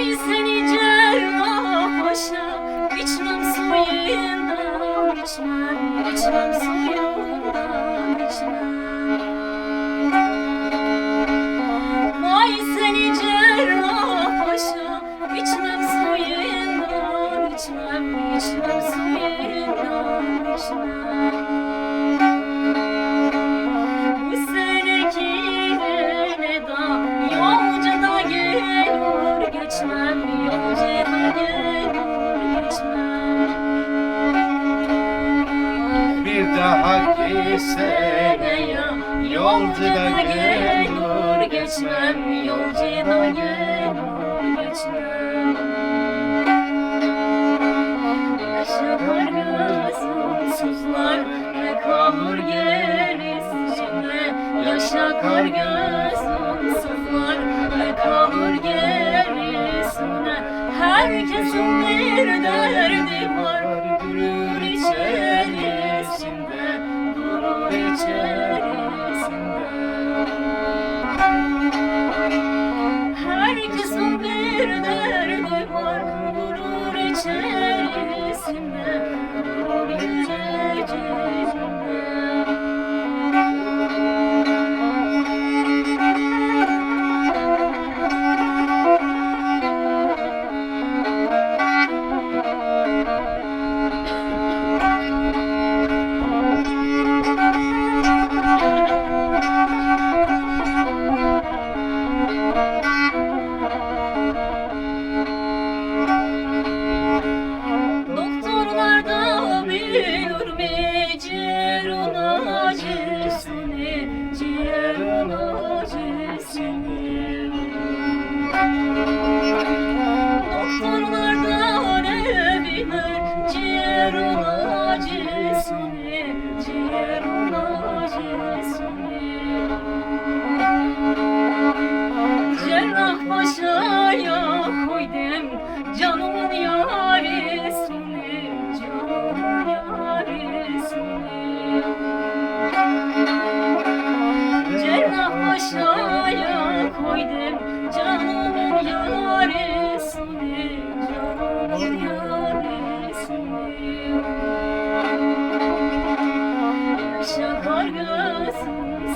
Seni cerrah paşa İçmem suyundan içmem içmem suyundan içmem Bir daha gitsene ya. Yolcu da gelir geçmem Yolcu da gelir geçmem. Yaşar gözüm sızlar Ne kalır gerisine Yaşa kar gözüm sızlar Ne kalır gerisine Herkesin bir derdi Durur içerisinde Durur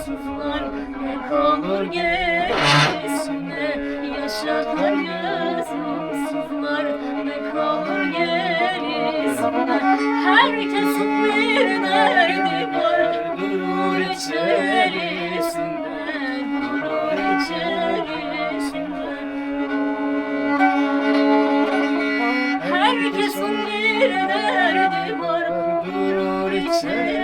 sızlar ne kalır gerisine Yaşakar gözüm sızlar ne kalır gerisine Herkesin Yeah.